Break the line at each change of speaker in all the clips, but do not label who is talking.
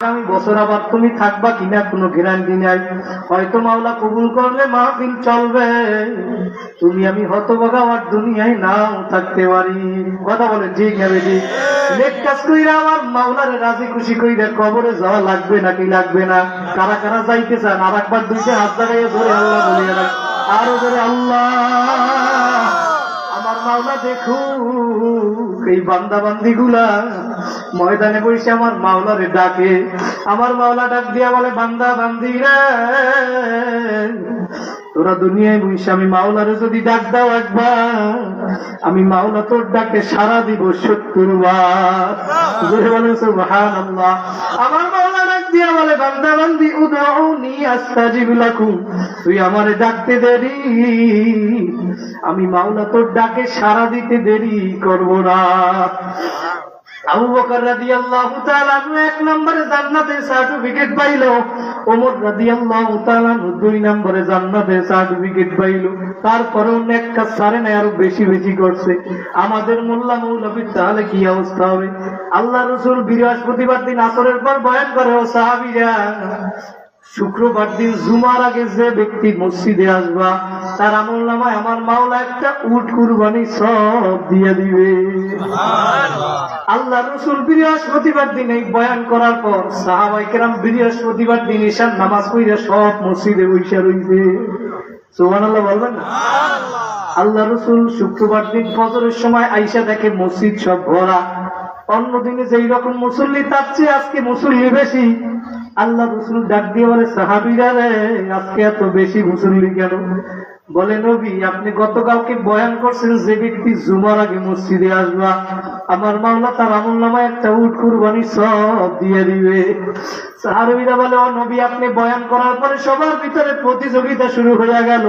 আগামী বছর আবার তুমি থাকবা কিনা কোনো গ্যারান্টি নাই। হয়তো মাওলা কবুল করলে মাহফিল চলবে। তুমি আমি হতবাগা আর দুনিয়ায় নাও থাকতে পারি। কথা ঠিক হবে ঠিক নেক কাজ কইরা আমার মাওলারে রাজি খুশি কইরা কবরে যাওয়া লাগবে নাকি লাগবে না? কারা কারা যাইতে চান আর একবার দুইটা হাত ধরে আল্লাহ বলিয়া রাখ আরও ধরে আল্লাহ। আমার মাওলা দেখুক এই বান্দা বান্দি গুলা ময়দানে বসে আমার মাওলারে ডাকে। আমার মাওলা ডাক দিয়া বলে বান্দা বান্দি তোরা দুনিয়ায় বসে আমি মাওলারে যদি ডাক দাও একবার, আমি মাওলা তোর ডাকে সারা দিব সত্তর বার। আমার মাওলা ডাক বলে, বান্দা, বান্দি তুই আমারে ডাকতে দেরি। আমি মাওলা তোর ডাকে সারা দিতে দেরি করব না। বেশি করছে। আমাদের মোল্লা মৌলবীর তাহলে কি অবস্থা হবে? আল্লাহ রসুল বৃহস্পতিবার দিন আসরের পর বয়ান করে, ও সাহাবীরা, শুক্রবার দিন জুমার আগে যে ব্যক্তি মসজিদে আসবা তার আমল নামায় আমার মাওলা একটা উট কুরবানি সব দিয়ে দিবে। আল্লাহ রসুল বৃহস্পতিবার দিন এই বয়ান করার পর সাহাবাই কেরাম বৃহস্পতিবার দিন ঈশান নামাজ পড়ে সব মসজিদে বৈশা রইছে। সোহান আল্লাহ বলবেন না? আল্লাহ রসুল শুক্রবার দিন ফজরের সময় আইসা দেখে মসজিদ সব ভরা। অন্যদিনে যেই রকম মুসল্লি তার চেয়ে আজকে মুসল্লি বেশি। আল্লাহ রসুল ডাক দিয়ে বলে সাহাবিরা রে আজকে এত বেশি মুসল্লি কেন? বলে, নবী, আপনি গতকালকে বয়ান করছেন যে ব্যক্তি জুমার আগে মসজিদে আসবা। আমার মামলা তার আমল নামায় একটা উট কুরবানি সব দিয়ে দিবে। সাহারবিরা বলে, ও নবী, আপনি বয়ান করার পরে সবার ভিতরে প্রতিযোগিতা শুরু হয়ে গেল।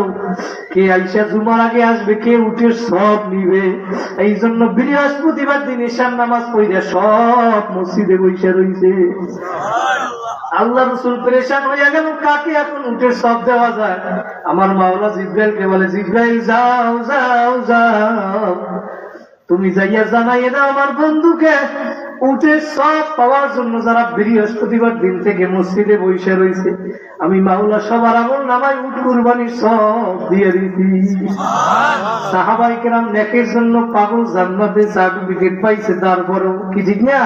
কে আইসা জুমার আগে আসবে, কে উঠে সব নিবে। এই জন্য বৃহস্পতিবার দিন ঈশান নামাজ পড়ে সব মসজিদে বৈশা রইছে। আল্লাহ রসুল পরেশান হয়ে গেল কাকে এখন উঠে সব দেওয়া যায়? আমার মাওলা জিব্রাইলকে বলে, জিব্রাইল, যাও যাও যাও। তুমি যাইয়া জানাইয়ে দাও আমার বন্ধুকে। উঠে সব পাওয়ার জন্য যারা বৃহস্পতিবার দিন থেকে মসজিদে বসে রয়েছে আমি মাওলা সবার আমল নামাই উঠ কুরবানি সব দিয়ে দিছি সাহাবাই কেরাম নেকের জন্য পাগল জান্নাতে সার্টিফিকেট পাইছে, তারপরও কি ঠিক না?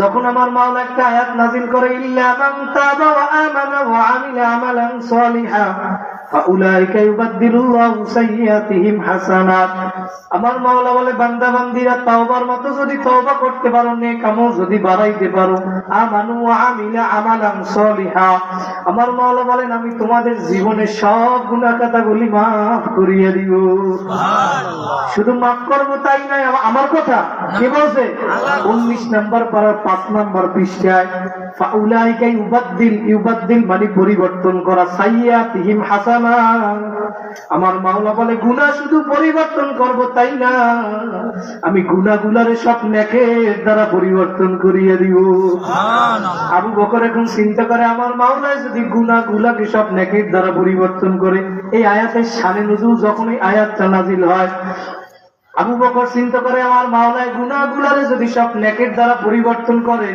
যখন আমার মাওলা একটা আয়াত নাজিল করে, ইল্লা মান তাবা ওয়া আমানা ওয়া আমিলা আমালান সালিহা। আমার মাওলা বলে বান্দা বান্দিরা তওবার মতো যদি তওবা করতে পারো নেক আমল যদি বাড়াইতে পারো আমানু আমিলা আমালান সালিহা। আমার মাওলা বলেন আমি তোমাদের জীবনের সব গুনাহ কথাগুলি মাফ করিয়ে দিব। শুধু মাফ করব তাই নয় আমার কথা কে বলছে? উনিশ নাম্বার পাড়ার পাঁচ নাম্বার পৃষ্ঠায় ফাউলাইকা ইউবাদদিল ইউবাদদিল মানে পরিবর্তন করা সাইয়া তিহিম হাসানা আমার মাওলা বলে গুণা শুধু পরিবর্তন করব তাই না? আমি গুনাহ গুলারে সব নেকের দ্বারা পরিবর্তন করিয়ে দিব। আবু বকর এখন চিন্তা করে আমার মাওলায় যদি গুনাহ গুলাকে সব নেকের দ্বারা পরিবর্তন করে এই আয়াতের সানে নজরুল যখন এই আয়াতটা নাজিল হয় আবু বকর চিন্তা করে, আমার মাওলায় গুনাহগুলারে যদি সব নেকের দ্বারা পরিবর্তন করে,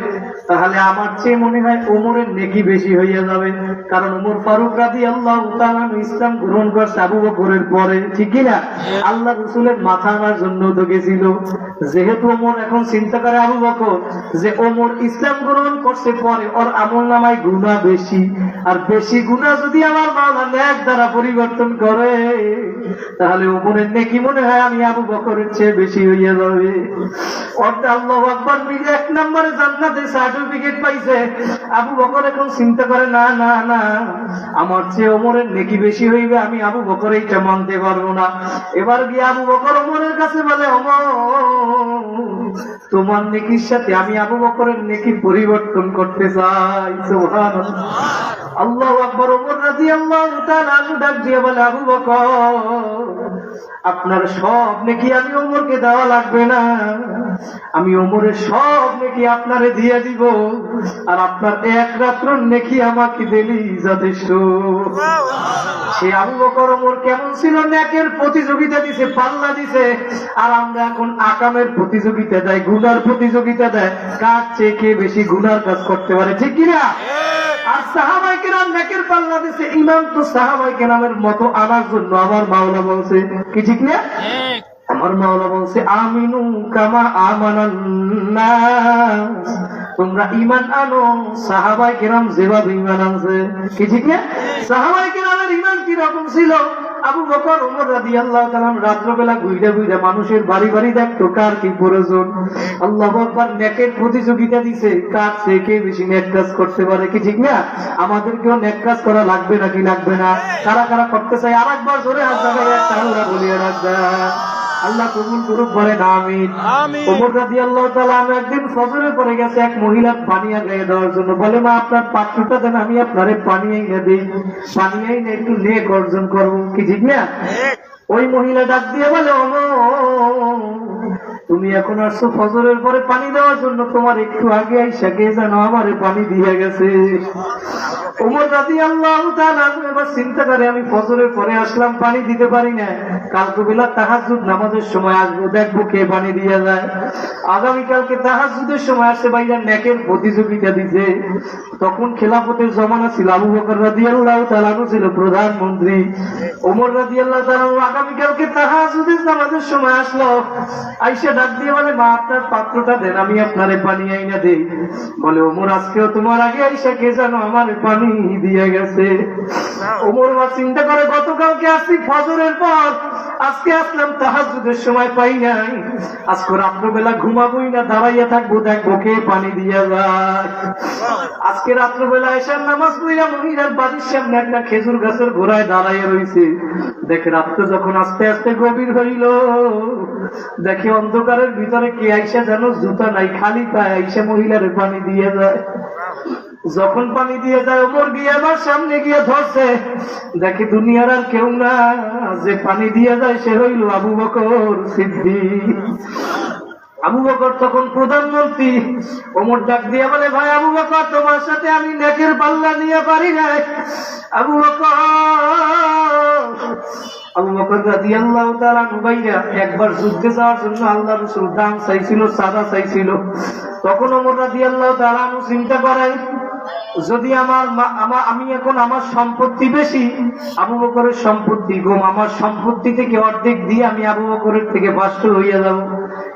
তাহলে আমার চেয়ে মনে হয় ওমরের নেকি বেশি হইয়া যাবে। কারণ ওমর ফারুক রাজি আল্লাহ ইসলাম গ্রহণ করছে আবু বকরের পরে, ঠিক কিনা আল্লাহ রসুলের মাথা আনার জন্য তো গেছিল। যেহেতু ওমর এখন চিন্তা করে আবু বকর যে ওমর ইসলাম গ্রহণ করছে পরে ওর আমল নামায় গুণা বেশি, আর বেশি গুণা যদি আমার মাওলা নেক দ্বারা পরিবর্তন করে, তাহলে ওমরের নেকি মনে হয় আমি আবু বকরের চেয়ে বেশি হইয়া যাবে। এক নম্বরে সার্টিফিকেট পাইছে। আবু বকর এখন চিন্তা করে, না না না, আমার চেয়ে ওমরের নেকি বেশি হইবে, আমি আবু বকর এইটা মানতে পারব না? এবার গিয়ে আবু বকর ওমরের কাছে বলে তোমার নেকির সাথে আমি আবু বকরের নেকি পরিবর্তন করতে চাই। আল্লাহ আকবর ওমর রাজি আল্লাহ ডাক দিয়ে বলে, আবু বকর আপনার সব নাকি আমি ওমরকে দেওয়া লাগবে না। আমি ওমরের সব নাকি আপনারে দিয়ে দিব। আর আপনার এক রাত্র নাকি আমাকে দিলি যথেষ্ট। সে আবু বকর ওমর কেমন ছিল? ন্যাকের প্রতিযোগিতা দিছে, পাল্লা দিছে। আর আমরা এখন আকামের প্রতিযোগিতা দেয়, গুনার প্রতিযোগিতা দেয়। কার চেয়ে কে বেশি গুনার কাজ করতে পারে, ঠিক কিনা? আর সাহাবাই কেরাম নেকের পাল্লা দিছে, ইমাম তো সাহাবাই কেরামের মতো আনার জন্য আমার মাওলা বলছে কি ঠিক না? আমার মাওলা বলছে আমিনু কামা আমানান তোমরা ইমান আনো সাহাবাই কিরাম যেভাবে ইমান আনছে। কি ঠিক না? সাহাবাই কিরামের ইমান কীরকম ছিল? আবু বকর ওমর রাজি আল্লাহ তালাম রাত্রবেলা ঘুরে ঘুরে মানুষের বাড়ি বাড়ি দেখতো কার কি প্রয়োজন। আল্লাহ আকবার নেকের প্রতিযোগিতা দিছে, কার সে কে বেশি নেক কাজ করতে পারে কি ঠিক না? আমাদেরকেও নেক কাজ করা লাগবে নাকি লাগবে না? কারা কারা করতে চাই আর একবার জোরে হাত দেখা বলিয়ে রাখবে। আল্লাহ কবুল করুক বলেন আমিন। ওমর আল্লাহ তালা আমি একদিন ফজরে পরে গেছে এক মহিলার পানি আগাইয়ে দেওয়ার জন্য। বলে মা আপনার পাত্রটা দেন আমি আপনারে পানি এনে দিই পানি এনে একটু নেক অর্জন করব। কি ঠিক না? ওই মহিলা ডাক দিয়ে বলে "ওমর, তুমি এখন আসছো ফজরের পরে পানি দেওয়ার জন্য। তোমার একটু আগে আইসা কে যেন আমারে পানি দিয়ে গেছে? রাজি আল্লাহ এবার চিন্তা করে, আমি পরে আসলাম, পানি দিতে পারি না কালকে বেলা নামাজের সময় আসব, দেখব কে পানি যায়। আগামীকালকে সময় আসে প্রতিযোগিতা দিছে তখন খেলাফতের জমানা ছিল, আবু বকর রাজি আল্লাহ ছিল প্রধানমন্ত্রী। ওমর রাজি আল্লাহ তালানু আগামীকালকে তাহাজুদের নামাজের সময় আসলো। আইসা ডাক দিয়ে বলে, মা, আপনার পাত্রটা দেন, আমি আপনারে পানি আইনা দেই। বলে ওমর আজকেও তোমার আগে আইসা, কে জানো আমার পানি দিয়ে গেছে। ওমর মা চিন্তা করে গতকালকে আসছি ফজরের পর আজকে আসলাম তাহাজুদের সময় পাই নাই। আজকে রাত্রবেলা ঘুমাবোই না দাঁড়াইয়া থাকব দেখব কে পানি দিয়ে যায়। আজকে রাত্রবেলা এসার নামাজ পড়িয়া মহিলার বাড়ির সামনে একটা খেজুর গাছের গোড়ায় দাঁড়াইয়া রয়েছে দেখে রাত্র যখন আস্তে আস্তে গভীর হইল দেখে অন্ধকারের ভিতরে কে আইসা যেন জুতা নাই খালি পায় আইসা মহিলার পানি দিয়ে যায়। যখন পানি দিয়ে যায় ওমর গিয়ে আবার সামনে গিয়ে ধরছে। দেখি দুনিয়ার আর কেউ না, যে পানি দিয়ে যায়, সে হইল আবু বকর সিদ্ধি আবু বকর তখন প্রধানমন্ত্রী। ওমর ডাক দিয়ে বলে, ভাই আবু বকর, তোমার সাথে আমি নেকের পাল্লা নিয়ে পারি না আবু বকর আবু বকর রাদিয়াল্লাহু তাআলা নুবাইয়া একবার যুদ্ধে যাওয়ার জন্য আল্লাহ রাসূল দাম চাইছিল, সাদা চাইছিল। তখন ওমর রাদিয়াল্লাহু তাআলা নু চিন্তা করেন যদি আমার আমি এখন আমার সম্পত্তি বেশি, আবু বকরের সম্পত্তি কম, আমার সম্পত্তি থেকে অর্ধেক দিয়ে আমি আবু বকরের থেকে বাস্ত হইয়া যাব?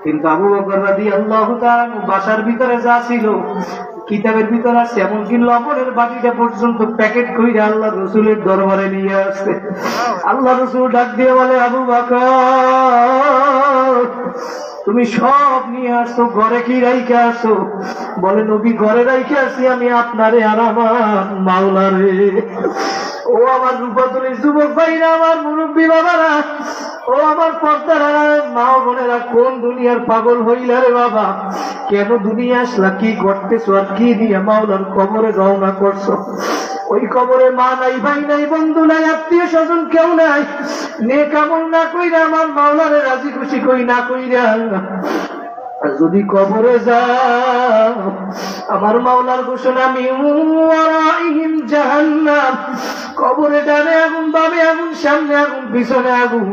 কিন্তু আবু বকর রাদি আল্লাহ বাসার ভিতরে যা ছিল কিতাবের ভিতরে আছে, এমনকি লবণের বাটিটা পর্যন্ত প্যাকেট করে আল্লাহ রসুলের দরবারে নিয়ে আসছে। আল্লাহ রসুল ডাক দিয়ে বলে, আবু বকর, তুমি সব নিয়ে আসছো, ঘরে কি রাইকে আসো বলে, নবী, ঘরে রাইকে আসি আমি আপনারে আর আমার মাওলারে। ও আমার রূপাতলির যুবক ভাইরা, আমার মুরব্বী বাবারা ও আমার পর্দারা মা বোনেরা কোন দুনিয়ার পাগল হইলা রে বাবা? কেন দুনিয়া আসলা? কি করতেছ আর কি দিয়ে মাওলার কবরে রওনা করছ? ওই কবরে মা নাই, ভাই নাই, বন্ধু নাই, আত্মীয় স্বজন কেউ নাই। নে কামল না কইরা আমার মাওলারে রাজি খুশি কই না কইরা যদি কবরে যাও, আমার মাওলার ঘোষণা মিউরাইহিম জাহান্নাম। কবরে ডানে আগুন, বামে আগুন, সামনে আগুন, পিছনে আগুন।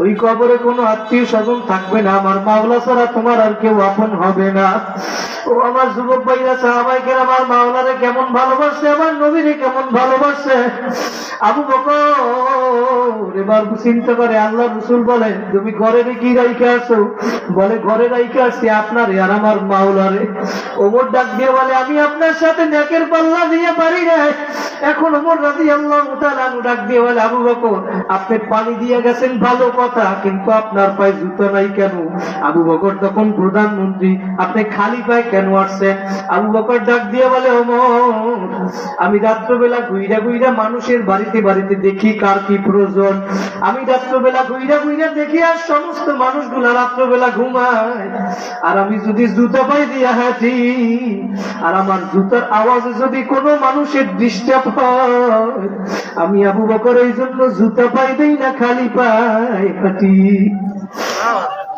ওই কবরে কোনো আত্মীয় স্বজন থাকবে না। আমার মাওলা ছাড়া তোমার আর কেউ আপন হবে না। ও আমার যুবক ভাইরা সাহাবাইকে আমার মাওলারে কেমন ভালোবাসছে আমার নবীরে কেমন ভালোবাসছে আবু বকর এবার চিন্তা করে, আল্লাহ রসুল বলে তুমি ঘরে কি রাইখে আসো। বলে, ঘরে রাইখে আসছি আপনারে আর আমার মাওলারে। ওমর ডাক দিয়ে বলে, আমি আপনার সাথে নেকের পাল্লা দিয়ে পারি না এখন ওমর রাজি আল্লাহ ডাক দিয়ে বলে, আবু বকর, আপনি পানি দিয়ে গেছেন, ভালো কথা, কিন্তু আপনার পায়ে জুতো নাই কেন? আবু বকর তখন প্রধানমন্ত্রী, আপনি খালি পায়ে কেন আসছেন? আবু বকর ডাক দিয়ে বলে, ওমর, আমি রাত্রবেলা ঘুইরা ঘুইরা মানুষের বাড়িতে বাড়িতে দেখি কার কি প্রয়োজন। আমি রাত্রবেলা ঘুইরা ঘুইরা দেখি আর সমস্ত মানুষগুলা রাত্রবেলা ঘুমায়। আর আমি যদি জুতো পাই দিয়া হাঁটি, আর আমার জুতার আওয়াজে যদি কোনো মানুষের ডিস্টার্ব হয়, আমি আবু বকর এই জন্য জুতা পাই দেই না খালি পাই, পাটি।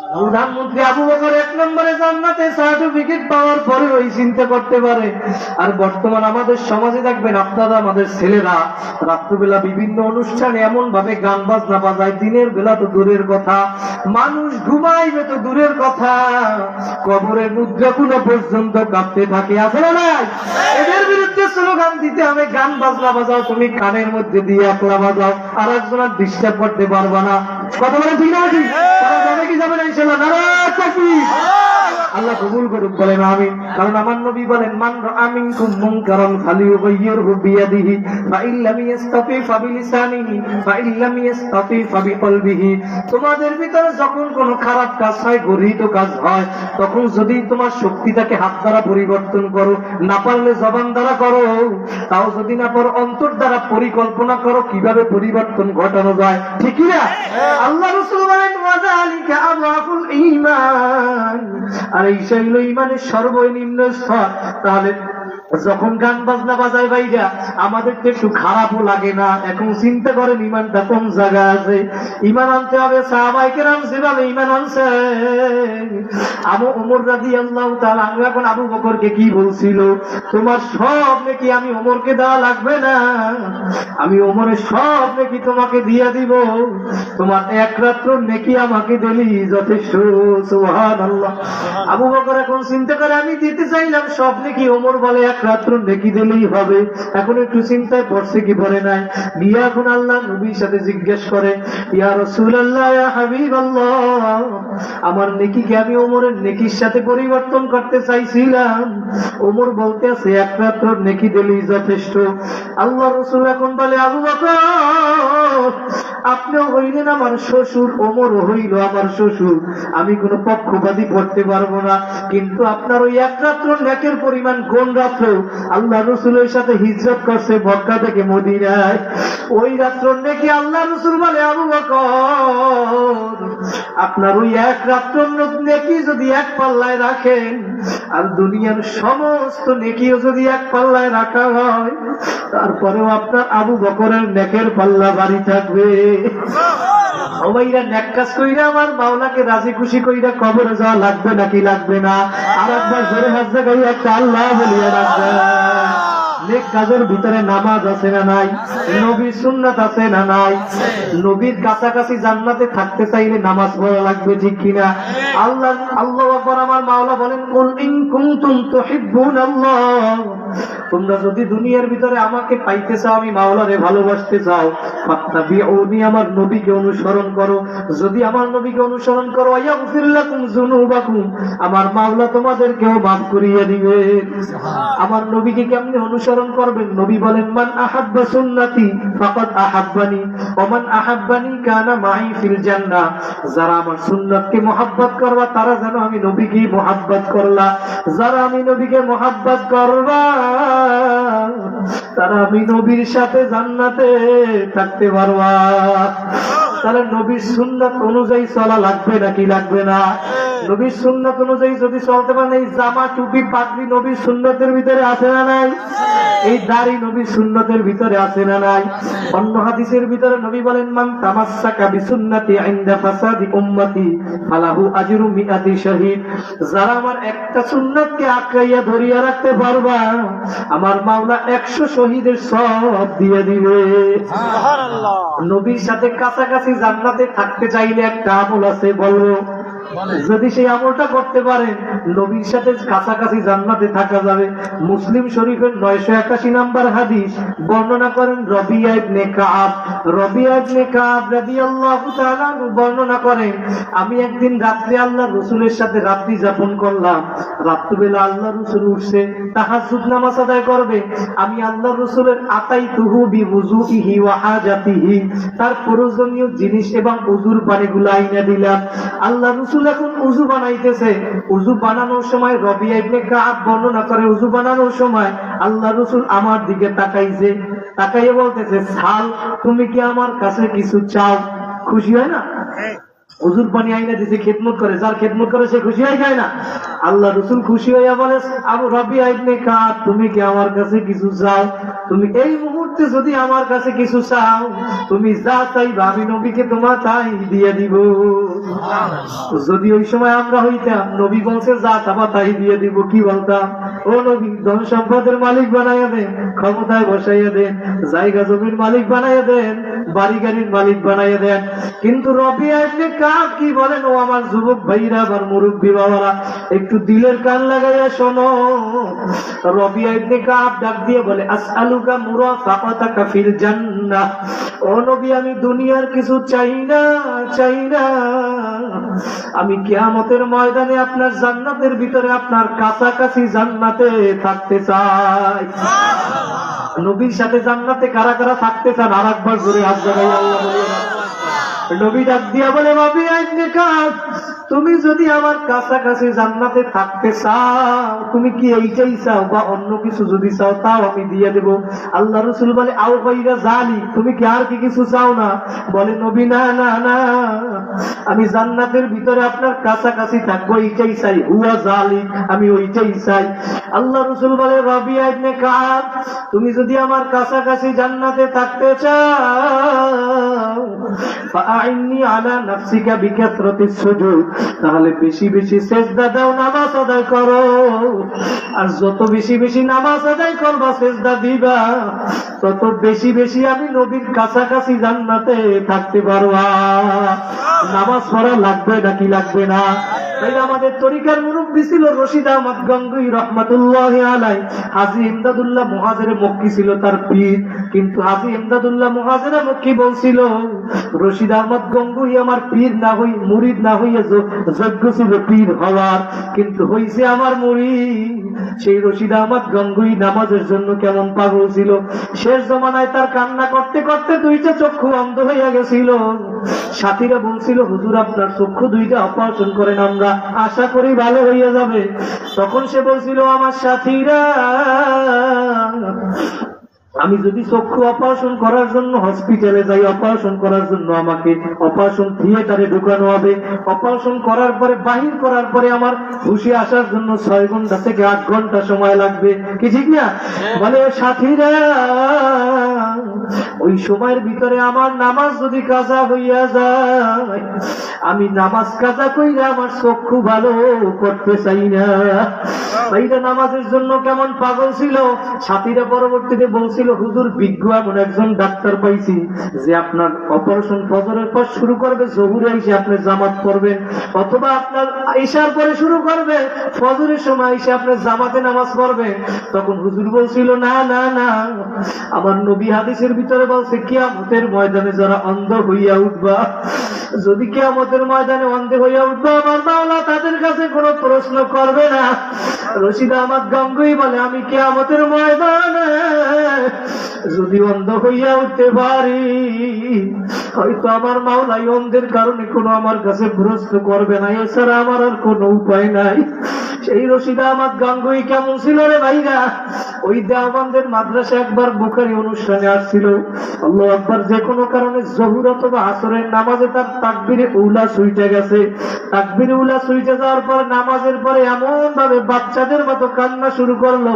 প্রধানমন্ত্রী আবু বকর এক নম্বরে জান্নাতে সার্টিফিকেট পাওয়ার পরে ওই চিন্তা করতে পারে। আর বর্তমান আমাদের সমাজে দেখবেন, আপনারা আমাদের ছেলেরা রাত্রবেলা বিভিন্ন অনুষ্ঠানে এমন ভাবে গান বাজনা বাজায়, দিনের বেলা তো দূরের কথা, মানুষ ঘুমাইবে তো দূরের কথা, কবরের মুদ্রাগুলো পর্যন্ত কাঁপতে থাকে, আছে না এদের বিরুদ্ধে স্লোগান দিতে হবে, গান বাজনা বাজাও, তুমি কানের মধ্যে দিয়ে একলা বাজাও আর একজনের ডিস্টার্ব করতে পারবা না। কথা বলে ঠিক আছে তারা যাবে না ইনশাল্লাহ নারা। আল্লাহ কবুল করুক বলেন আমি কারণ আমার নবী বলেন মান আমিন কুম মুনকারান ফালিয়ুগাইয়িরহু বিয়াদিহি ফা ইল্লাম ইয়াস্তাতি ফাবিলিসানিহি ফা ইল্লাম ইয়াস্তাতি ফাবিকলবিহি। তোমাদের ভিতরে যখন কোনো খারাপ কাজ হয় গরিত কাজ হয় তখন যদি তোমার শক্তিটাকে হাত দ্বারা পরিবর্তন করো না পারলে জবান দ্বারা করো তাও যদি না পারো অন্তর দ্বারা পরিকল্পনা করো কীভাবে পরিবর্তন ঘটানো যায় ঠিকই না? আল্লাহ রসুল বলেন ওয়াজালিকা আবরাফুল ঈমান। আর এই হইল ইমানের সর্বনিম্ন স্তর। তাহলে যখন গান বাজনা বাজায় ভাইরা আমাদের তো একটু খারাপও লাগে না। এখন চিন্তা করেন, ইমানটা কোন জায়গা আছে? ইমান আনতে হবে সাহাবাইকে নাম যেভাবে ইমান আনছে। আবু ওমর রাজি আল্লাহ তাহলে আমি এখন আবু বকরকে কি বলছিল? তোমার সব নাকি আমি ওমরকে দেওয়া লাগবে না। আমি ওমরের সব নাকি তোমাকে দিয়ে দিব। তোমার এক রাত্র নেকি আমাকে দিলি যথেষ্ট। সুহান আল্লাহ আবু বকর এখন চিন্তা করে, আমি দিতে চাইলাম, সব নাকি ওমর বলে এক রাত্র নেকি দিলেই হবে। এখন একটু চিন্তায় পড়ছে কি পড়ে নাই। গিয়া এখন আল্লাহ নবীর সাথে জিজ্ঞেস করে, ইয়া রসুল আল্লাহ হাবিব আল্লাহ আমার নেকিকে আমি ওমরের নেকির সাথে পরিবর্তন করতে চাইছিলাম। ওমর বলতে আছে, এক রাত্র নেকি দিলেই যথেষ্ট। আল্লাহ রসুল এখন বলে, আবু বকর, আপনিও হইলেন আমার শ্বশুর, ওমর হইল আমার শ্বশুর। আমি কোনো পক্ষপাতী করতে পারব না। কিন্তু আপনার ওই এক রাত্র নেকের পরিমাণ কোন রাত্র আল্লাহ রসুলের সাথে হিজরত করছে মক্কা থেকে মদিনায়। ওই রাত্র নেকি আল্লাহ রসুল বলে, আবু বকর, আপনার ওই এক রাত্র নেকি যদি এক পাল্লায় রাখেন, আর দুনিয়ার সমস্ত নেকিও যদি এক পাল্লায় রাখা হয়, তারপরেও আপনার আবু বকরের নেকের পাল্লা বাড়ি থাকবে। কইরা, আমার মাওলাকে রাজি খুশি কইরা কবরে যাওয়া লাগবে নাকি লাগবে না? আর একবার জোরে করি একটা আল্লাহ বলিয়া রাখবে। কাজের ভিতরে নামাজ আছে না নাই? নবীর সুন্নাত আছে না নাই? নবীর কাছাকাছি জান্নাতে থাকতে চাইলে নামাজ পড়া লাগবে ঠিক কিনা? আল্লাহ আল্লাহ আমার মাওলা বলেন, কুল ইন কুনতুম তুহিব্বুন আল্লাহ তোমরা যদি দুনিয়ার ভিতরে আমাকে পাইতে চাও আমি মাওলারে ভালোবাসতে চাও ফাত্তাবিউনি আমার নবীকে অনুসরণ করো। যদি আমার নবীকে অনুসরণ করো যুনুবাকুম। আমার মাওলা তোমাদেরকেও মাফ করিয়ে দিবে। আমার নবীকে কেমনে অনুসরণ করবেন? নবী বলেন মান আহাব্বা সুন্নতি ফাকাদ আহাব্বানি ওয়া মান আহাব্বানি কানা মাই ফিল জান্নাহ। যারা আমার সুন্নাতকে মহব্বত করবা তারা যেন আমি নবীকে মহব্বত করলা। যারা আমি নবীকে মহব্বত করবা তারা আমি নবীর সাথে জান্নাতে থাকতে পারবা। তাহলে নবীর সুন্নাত অনুযায়ী চলা লাগবে নাকি লাগবে না? নবীর সুন্নাত অনুযায়ী যদি চলতে পারেন এই জামা টুপি পাগড়ি নবীর সুন্নতের ভিতরে আছে না নাই? এই দাড়ি নবীর সুন্নতের ভিতরে আছে না নাই? অন্য হাদিসের ভিতরে নবী বলেন মান তামাসসাকা বিসুন্নতি ইনদা ফাসাদি উম্মতি ফালাহু আজরু মিআতি শহীদ। যারা আমার একটা সুন্নাতকে আঁকড়াইয়া ধরিয়া রাখতে পারবা আমার মাওলা একশো শহীদের সব দিয়ে দিবে। নবীর সাথে কাছাকাছি জান্নাতে থাকতে চাইলে একটা আমল আছে বলব যদি সেই আমলটা করতে পারেন নবীর সাথে কাছাকাছি জান্নাতে থাকা যাবে। মুসলিম শরীফের নয়শো একাশি নাম্বার হাদিস বর্ণনা করেন ইবনে কাব। ইবনে কাব বর্ণনা করেন আমি একদিন রাত্রে আল্লাহ রসুলের সাথে রাত্রি যাপন করলাম। রাত্রিবেলা আল্লাহ রসুল উঠছে, তাহাজ্জুদ নামাজ আদায় করবে। আমি আল্লাহ রসুলের আতাই তুহু বি হাজাতিহি, তার প্রয়োজনীয় জিনিস এবং উজুর পানিগুলো আইনা দিলাম। আল্লাহ রসুল এখন উজু বানাইতেছে। উজু বানানোর সময় রবি ইবনে কাব বর্ণনা করে উজু বানানোর সময় আল্লাহ রসুল আমার দিকে তাকাইছে। তাকাইয়ে বলতেছে সাল তুমি কি আমার কাছে কিছু চাও? খুশি হয় না? হুজুর পানি আইনা দিছে খেদমত করে। যার খেদমত করে সে খুশি হয় যায় না? আল্লাহ রসুল খুশি হইয়া বলে আবু রবি আইবনে কাব তুমি কি আমার কাছে কিছু চাও? তুমি এই মুহূর্তে যদি আমার কাছে কিছু চাও তুমি যা চাইবা আমি নবীকে তোমার তাই দিয়ে দিব। যদি ওই সময় আমরা হইতাম নবী বলছে যা চাবা তাই দিয়ে দিব। কি বলতাম? ও নবী ধন সম্পদের মালিক বানাইয়া দেন ক্ষমতায় বসাইয়া দেন জায়গা জমির মালিক বানাইয়া দেন বাড়ি গাড়ির মালিক বানাইয়া দেন। কিন্তু রবি আপনি কাপ কি বলেন? ও আমার যুবক ভাইরা আমার মুরব্বী বাবারা একটু দিলের কান লাগাইয়া শোনো। রবি কাপ ডাক দিয়ে বলে, আসআলুকা মুরা ফাকাতাকা ফিল জান্নাহ। ও নবী, আমি দুনিয়ার কিছু চাই না চাই না। আমি কিয়ামতের ময়দানে আপনার জান্নাতের ভিতরে আপনার কাছাকাছি জান্নাতে থাকতে চাই। নবীর সাথে জান্নাতে কারা কারা থাকতে চান আর একবার জোরে হাত জানাই আল্লাহ নবী ডাক দিয়া বলে ভাবি আজকে কাজ তুমি যদি আমার কাছাকাছি জান্নাতে থাকতে চাও, তুমি কি এইটাই চাও বা অন্য কিছু যদি চাও, তাও আমি দিয়ে দেব। আল্লাহ রসুল বলে, আও ভাইরা জানি তুমি কি আর কি কিছু চাও না? বলে, নবী, না না না। আমি জান্নাতের ভিতরে আপনার কাছাকাছি থাকব, এইটাই চাই। হুয়া জালি আমি ওইটাই চাই। আল্লাহ রসুল বলে, রবি আইনে কাজ তুমি যদি আমার কাছাকাছি জান্নাতে থাকতে চাও ফাআইন্নি আলা নাফসিকা বিকাসরাতিস সুজুদ। তাহলে বেশি বেশি সেজদা দাও, নামাজ আদায় করো। আর যত বেশি বেশি নামাজ আদায় করবা, সেজদা দিবা। তত বেশি বেশি আমি নবীর কাছাকাছি জান্নাতে থাকতে পারবা। নামাজ পড়া লাগবে নাকি লাগবে না? আমাদের তরিকার মুরব্বী ছিল রশিদ আহমদ গঙ্গুই আলাই, হাজি ইমদাদুল্লাহ মহাজের মক্কি ছিল তার পীর। কিন্তু হাজি ইমদাদুল্লাহ মক্কি বলছিল, রশিদ আহমদ গঙ্গুই আমার পীর না হই, মুরিদ না হইয়া যজ্ঞ ছিল পীর হওয়ার। কিন্তু হইছে আমার মুরিদ। সেই রশিদ আহমদ গঙ্গুই নামাজের জন্য কেমন পাগল ছিল। শেষ জমানায় তার কান্না করতে করতে দুইটা চক্ষু অন্ধ হইয়া গেছিল। সাথীরা বলছিল, হুজুর, আপনার চক্ষু দুইটা অপারেশন করেন আমরা। আশা করি ভালো হইয়া যাবে। তখন সে বলছিল, আমার সাথীরা আমি যদি চক্ষু অপারেশন করার জন্য হসপিটালে যাই অপারেশন করার জন্য আমাকে অপারেশন থিয়েটারে ঢুকানো হবে। অপারেশন করার পরে বাহির করার পরে আমার খুশি আসার জন্য ছয় ঘণ্টা থেকে আট ঘণ্টা সময় লাগবে। কি ঠিক না? ও সাথীরা ওই সময়ের ভিতরে আমার নামাজ যদি কাজা হইয়া যায় আমি নামাজ কাজা কইরা আমার চক্ষু ভালো করতে চাই না। ভাইরা নামাজের জন্য কেমন পাগল ছিল? সাথীরা পরবর্তীতে বলছিল হুজুর, বিজ্ঞ এমন একজন ডাক্তার পাইছি যে আপনার অপারেশন ফজরের পর শুরু করবে, জহুরে এসে আপনি জামাত করবেন অথবা আপনার ঈশার পরে শুরু করবে, ফজরের সময় এসে আপনি জামাতে নামাজ পড়বেন। তখন হুজুর বলছিল, না না না, আমার নবী হাদিসের ভিতরে বলছে, কিয়ামতের ময়দানে যারা অন্ধ হইয়া উঠবা, যদি কিয়ামতের ময়দানে অন্ধ হইয়া উঠবা, আমার মাওলা তাদের কাছে কোনো প্রশ্ন করবে না। রশিদ আহমদ গঙ্গুই বলে, আমি কিয়ামতের ময়দানে যদি অন্ধ হইয়া উঠতে পারি, হয়তো আমার মাওলাই অন্ধের কারণে কোনো আমার কাছে ভ্রস্ত করবে না। এছাড়া আমার আর কোনো উপায় নাই। সেই রশিদ আহমদ গাঙ্গুই কেমন ছিল রে ভাইরা? ওই দেওয়ানদের মাদ্রাসা একবার বুখারি অনুষ্ঠানে আসছিল। আল্লাহ একবার যে কোনো কারণে জহুর অথবা আসরের নামাজে তার তাকবিরে উলা সুইটে গেছে। তাকবিরে উলা সুইটে যাওয়ার পর নামাজের পরে এমন ভাবে বাচ্চাদের মতো কান্না শুরু করল।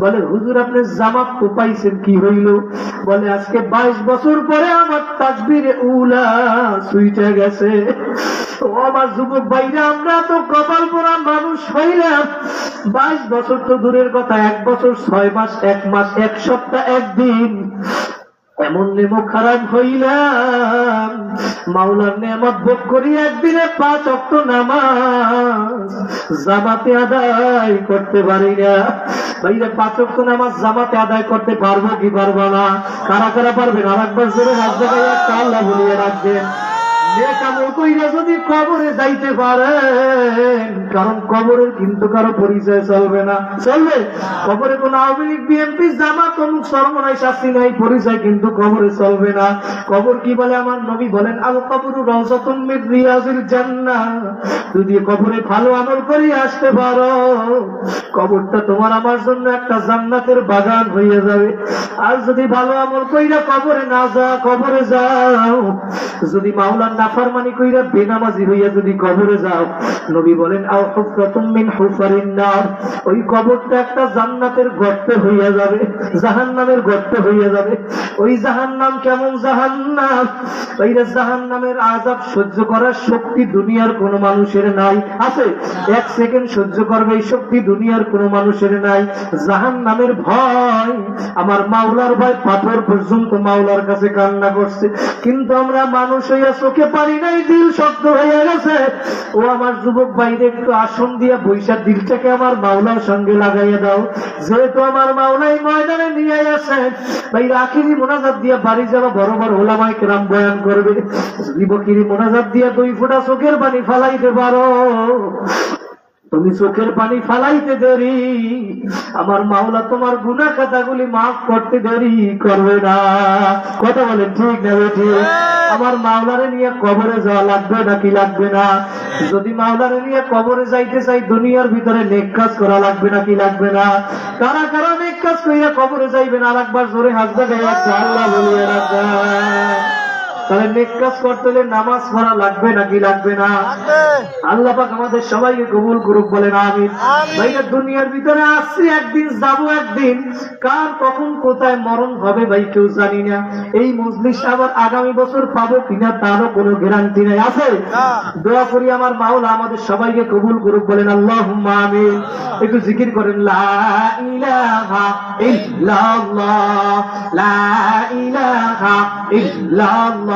বলে, হুজুর, আপনি জামাত তো পাইছেন কি হইল? বলে, আজকে বাইশ বছর পরে আমার তাকবিরে উলা সুইটে গেছে। ও আমার যুবক ভাইরা, আমরা তো কপাল পোড়া মানুষ হইলাম বাইশ বছর তো দূরের কথা, এক বছর, ছয় মাস, এক মাস, এক সপ্তাহ, একদিন। এমন নেমো খারাপ হইলাম। মাওলার নেমত ভোগ করি একদিনে পাঁচ অক্ট নামাজ। জামাতে আদায় করতে পারি না। ভাইরা, পাঁচ অক্ট নামাজ জামাতে আদায় করতে পারব কি পারব না? কারা কারা পারবেন? আর একবার জোরে হাত একটা আল্লাহ বলিয়ে রাখবেন যদি কবরে যাইতে পারেন কারণ কবরের কিন্তু কারও পরিচয় চলবে না। চলবে? কবরে কোন আওয়ামী লীগ, বিএনপি, জামাত, অমুক সর্বনাই শাস্তি নাই, পরিচয় কিন্তু কবরে চলবে না। কবর কি বলে আমার নবী বলেন আল কবরু রওজাতুন মিন রিয়াজিল যদি কবরে ভালো আমল করে আসতে পারো, কবরটা তোমার আমার জন্য একটা জান্নাতের বাগান হয়ে যাবে। আর যদি ভালো আমল কইরা কবরে না যা কবরে যাও। যদি মাওলার না নাফরমানি কইরা বেনামাজি হইয়া যদি কবরে যাও, নবী বলেন, আও হুফরাতুম মিন হুফারিন নার। ওই কবরটা একটা জান্নাতের গর্ত হইয়া যাবে, জাহান্নামের গর্ত হইয়া যাবে। ওই জাহান্নাম কেমন জাহান্নাম? ওই জাহান্নামের আযাব সহ্য করার শক্তি দুনিয়ার কোন মানুষের নাই। আছে, এক সেকেন্ড সহ্য করবে এই শক্তি দুনিয়ার কোন মানুষের নাই। জাহান্নামের ভয়, আমার মাওলার ভয় পাথর পর্যন্ত মাওলার কাছে কান্না করছে। কিন্তু আমরা মানুষ হইয়া চোখে পারি নাই, দিল শক্ত হয়ে গেছে। ও আমার যুবক বাইরে একটু আসন দিয়া বৈশাখ দিলটাকে আমার মাওলার সঙ্গে লাগাইয়া দাও। যেহেতু আমার মাওলাই ময়দানে নিয়ে আসে ভাই আখিরি মোনাজাত দিয়ে বাড়ি যাওয়া বড় বড় ওলামাই কেরাম বয়ান করবে। যুবকিরি মোনাজাত দিয়ে দুই ফোটা চোখের পানি ফালাইতে পারো। তুমি চোখের পানি ফালাইতে দেরি। আমার মাওলা তোমার গুনা খাতাগুলি মাফ করতে দেরি করবে না। কথা বলেন ঠিক না ঠিক আমার মাওলারে নিয়ে কবরে যাওয়া লাগবে নাকি লাগবে না? যদি মাওলারে নিয়ে কবরে যাইতে চাই দুনিয়ার ভিতরে নেক কাজ করা লাগবে নাকি লাগবে না? কারা কারা নেক কাজ কইরা কবরে যাইবেন আর একবার জোরে হাত দেখাই আল্লাহ বলিয়ে রাখবেন। তাহলে নেক কাজ করতে হলে নামাজ পড়া লাগবে নাকি লাগবে না? আল্লাহ পাক আমাদের সবাইকে কবুল করুক বলেন আমি ভাইরা দুনিয়ার ভিতরে আসছি একদিন যাব একদিন। কার কখন কোথায় মরণ হবে ভাই কেউ জানি না। এই মজলিস আবার আগামী বছর পাবো কিনা তারও কোনো গ্যারান্টি নাই আছে? দোয়া করি আমার মাওলা আমাদের সবাইকে কবুল করুক বলেন আল্লাহ আমি একটু জিকির করেন লা ইলাহা ইল্লাল্লাহ লা ইলাহা ইল্লাল্লাহ।